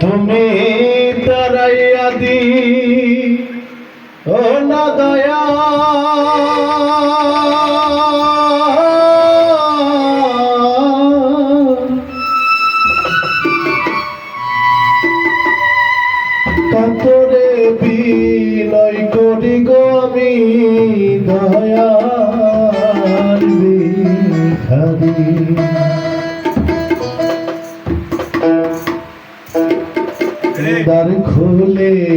তুমি তারাইয়া দি। ও না দয়া। কাতরে বিনয় করি গো আমি দয়ার ভিখারি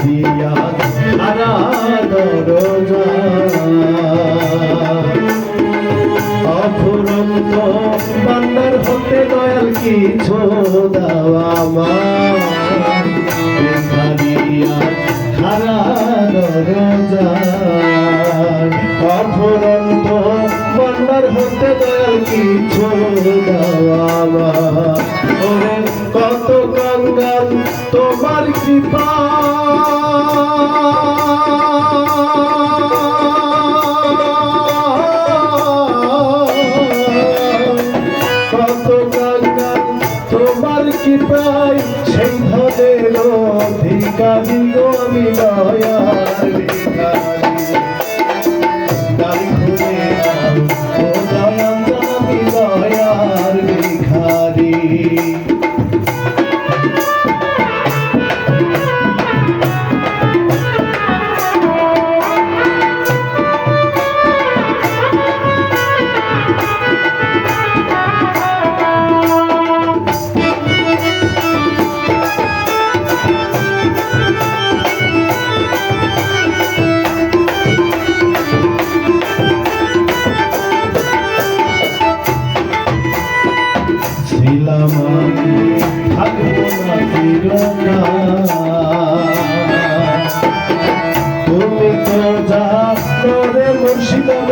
ভিখারি সারা দরজা অফুরন্ত বান্দার হতে দয়াল, কিছু দেওয়া মা ভিখারিয়া সারা দরজা অফুরন্ত বান্দার হতে দয়াল কিছু দেওয়া মা তোমার কৃপা। তোমার কৃপায় সেই ধনের অধিকারী আমি দয়ার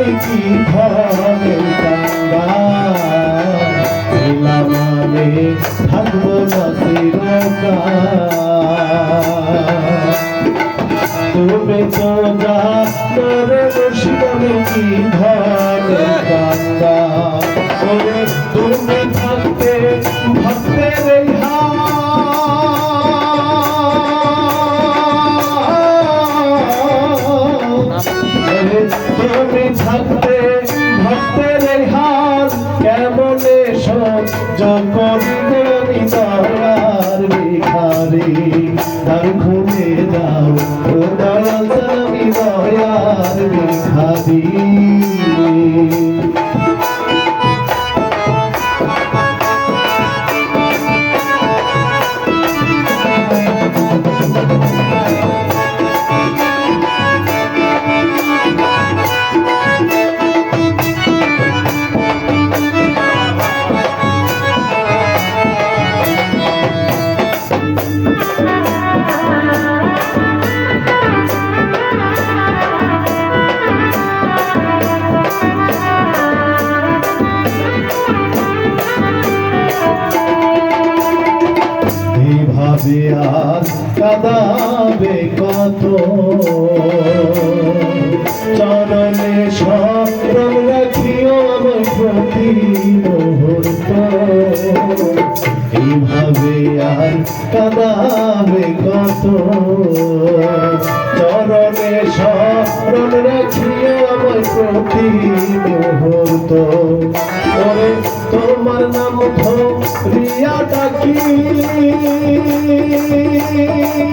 মুর্শিদ আমি কি ধরে কাঙ্গা ছিলাম আমি থাকব না তুমি তো থাকতে ভক্তের তুমি থাকতে ভক্তের হাত কেমনে সহ্য করিবে দয়ার ভিখারি? দ্বার খুলে দাও কাদাবে কত? চরণে সরম রাখিও আমার প্রতি মুহূর্ত। এইভাবে আর কাদাবে কত? চরণে সরম রাখিও আমার প্রতি মুহূর্ত। তোমার নাম ধরিয়া ডাকি।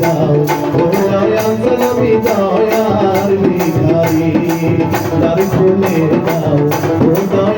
দাও। ও দয়াল আমি দয়ার ভিখারি দ্বার খুলে দাও। ও